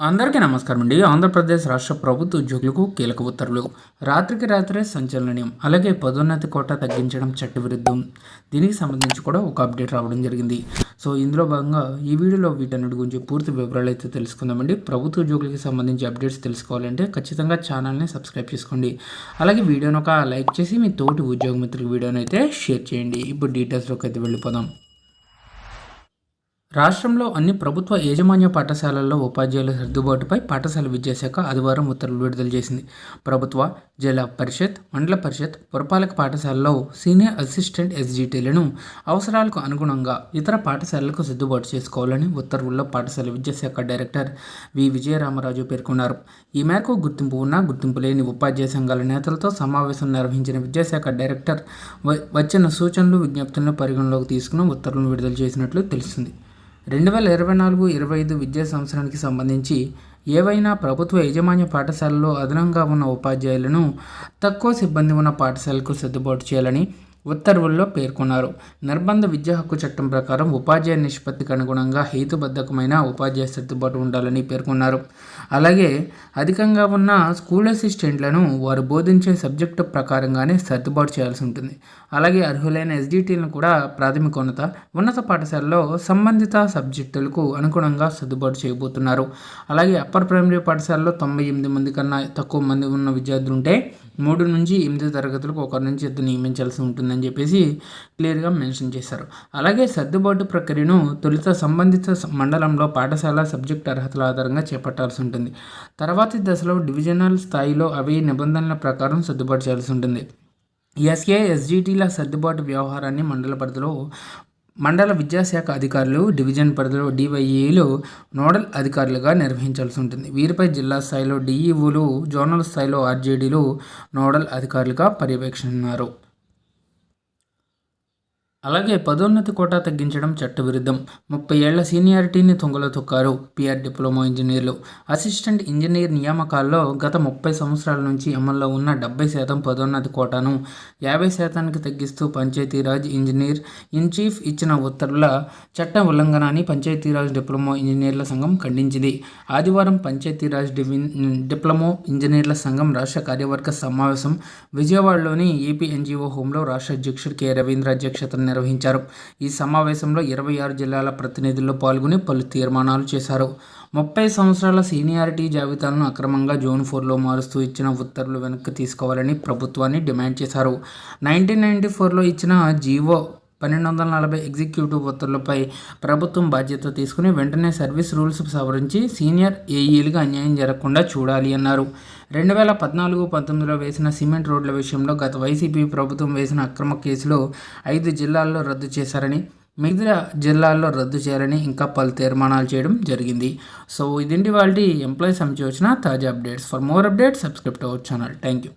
అందరికీ నమస్కారం అండి. ఆంధ్రప్రదేశ్ రాష్ట్ర ప్రభుత్వ ఉద్యోగులకు కీలక ఉత్తర్వులు. రాత్రికి రాత్రే సంచలనం అలాగే పదోన్నతి కోట తగ్గించడం చట్టవిరుద్ధం. దీనికి సంబంధించి కూడా ఒక అప్డేట్ రావడం జరిగింది. సో ఇందులో భాగంగా ఈ వీడియోలో వీటన్నిటి గురించి పూర్తి వివరాలు అయితే తెలుసుకుందామండి ప్రభుత్వ ఉద్యోగులకి సంబంధించి అప్డేట్స్ తెలుసుకోవాలంటే ఖచ్చితంగా ఛానల్ని సబ్స్క్రైబ్ చేసుకోండి. అలాగే వీడియోను ఒక లైక్ చేసి మీ తోటి ఉద్యోగ మిత్రులకు వీడియోని అయితే షేర్ చేయండి. ఇప్పుడు డీటెయిల్స్లోకి అయితే వెళ్ళిపోదాం. రాష్ట్రంలో అన్ని ప్రభుత్వ యాజమాన్య పాఠశాలల్లో ఉపాధ్యాయుల సర్దుబాటుపై పాఠశాల విద్యాశాఖ ఆదివారం ఉత్తర్వులు విడుదల చేసింది. ప్రభుత్వ జిల్లా పరిషత్ మండల పరిషత్ పురపాలక పాఠశాలలో సీనియర్ అసిస్టెంట్ ఎస్జిటీలను అవసరాలకు అనుగుణంగా ఇతర పాఠశాలలకు సర్దుబాటు చేసుకోవాలని ఉత్తర్వుల్లో పాఠశాల విద్యాశాఖ డైరెక్టర్ వి. విజయరామరాజు పేర్కొన్నారు. ఈ మేరకు గుర్తింపు ఉన్న గుర్తింపు లేని ఉపాధ్యాయ సంఘాల నేతలతో సమావేశం నిర్వహించిన విద్యాశాఖ డైరెక్టర్ వచ్చిన సూచనలు విజ్ఞప్తులను పరిగణలోకి తీసుకుని ఉత్తర్వులను విడుదల చేసినట్లు తెలిసింది రెండు వేల ఇరవై నాలుగు ఇరవై ఐదు విద్యా సంవత్సరానికి సంబంధించి ఏవైనా ప్రభుత్వ యాజమాన్య పాఠశాలలో అదనంగా ఉన్న ఉపాధ్యాయులను తక్కువ సిబ్బంది ఉన్న పాఠశాలకు సర్దుబాటు చేయాలని ఉత్తర్వుల్లో పేర్కొన్నారు. నిర్బంధ విద్యా హక్కు చట్టం ప్రకారం ఉపాధ్యాయ నిష్పత్తికి అనుగుణంగా హేతుబద్ధకమైన ఉపాధ్యాయ సర్దుబాటు ఉండాలని పేర్కొన్నారు. అలాగే అధికంగా ఉన్న స్కూల్ అసిస్టెంట్లను వారు బోధించే సబ్జెక్టు ప్రకారంగానే సర్దుబాటు చేయాల్సి ఉంటుంది. అలాగే అర్హులైన ఎస్డిటీలను కూడా ప్రాథమికోన్నత ఉన్నత పాఠశాలలో సంబంధిత సబ్జెక్టులకు అనుగుణంగా సర్దుబాటు చేయబోతున్నారు. అలాగే అప్పర్ ప్రైమరీ పాఠశాలలో తొంభై ఎనిమిది మంది కన్నా తక్కువ మంది ఉన్న విద్యార్థులు ఉంటే మూడు నుంచి ఎనిమిది తరగతులకు ఒకరి నుంచి ఇద్దరు నియమించాల్సి అని చెప్పేసి క్లియర్గా మెన్షన్ చేశారు. అలాగే సర్దుబాటు ప్రక్రియను తొలుత సంబంధిత మండలంలో పాఠశాల సబ్జెక్ట్ అర్హతల ఆధారంగా చేపట్టాల్సి ఉంటుంది. తర్వాతి దశలో డివిజనల్ స్థాయిలో అవి నిబంధనల ప్రకారం సర్దుబాటు చేయాల్సి ఉంటుంది. ఎస్ఏ ఎస్జిటీల సర్దుబాటు వ్యవహారాన్ని మండల పరిధిలో మండల విద్యాశాఖ అధికారులు డివిజన్ పరిధిలో డివైఏలు నోడల్ అధికారులుగా నిర్వహించాల్సి ఉంటుంది. వీరిపై జిల్లా స్థాయిలో డిఈఓలు జోనల్ స్థాయిలో ఆర్జేడీలు నోడల్ అధికారులుగా పర్యవేక్షిస్తున్నారు. అలాగే పదోన్నతి కోటా తగ్గించడం చట్టవిరుద్ధం. ముప్పై ఏళ్ళ సీనియారిటీని తొంగలో తొక్కారు పిఆర్ డిప్లొమా ఇంజనీర్లు. అసిస్టెంట్ ఇంజనీర్ నియామకాల్లో గత ముప్పై సంవత్సరాల నుంచి అమల్లో ఉన్న డెబ్బై శాతం పదోన్నతి కోటాను యాభై శాతానికి తగ్గిస్తూ పంచాయతీరాజ్ ఇంజనీర్ ఇన్ చీఫ్ ఇచ్చిన ఉత్తర్వుల చట్ట ఉల్లంఘనాన్ని పంచాయతీరాజ్ డిప్లొమా ఇంజనీర్ల సంఘం ఖండించింది. ఆదివారం పంచాయతీరాజ్ డివి డిప్లొమో ఇంజనీర్ల సంఘం రాష్ట్ర కార్యవర్గ సమావేశం విజయవాడలోని ఏపీ ఎన్జిఓ హోంలో రాష్ట్ర అధ్యక్షుడు కె రవీంద్ర అధ్యక్షతన నిర్వహించారు. ఈ సమావేశంలో ఇరవై ఆరు జిల్లాల ప్రతినిధుల్లో పాల్గొని పలు తీర్మానాలు చేశారు. ముప్పై సంవత్సరాల సీనియారిటీ జాబితాలను అక్రమంగా జోన్ ఫోర్లో మారుస్తూ ఇచ్చిన ఉత్తర్వులు వెనక్కి తీసుకోవాలని ప్రభుత్వాన్ని డిమాండ్ చేశారు. నైన్టీన్ నైన్టీ ఫోర్లో ఇచ్చిన జీవో పన్నెండు వందల నలభై ఎగ్జిక్యూటివ్ ఉత్తర్వులపై ప్రభుత్వం బాధ్యత తీసుకుని వెంటనే సర్వీస్ రూల్స్ సవరించి సీనియర్ ఏఈలుగా అన్యాయం జరగకుండా చూడాలి అన్నారు. రెండు వేల పద్నాలుగు పంతొమ్మిదిలో వేసిన సిమెంట్ రోడ్ల విషయంలో గత వైసీపీ ప్రభుత్వం వేసిన అక్రమ కేసులో ఐదు జిల్లాల్లో రద్దు చేశారని మిగతా జిల్లాల్లో రద్దు చేయాలని ఇంకా పలు తీర్మానాలు చేయడం జరిగింది. సో ఇదింటి వాళ్ళ ఎంప్లాయీస్ సంబంధించి వచ్చిన తాజా updates. For more updates subscript our channel. Thank you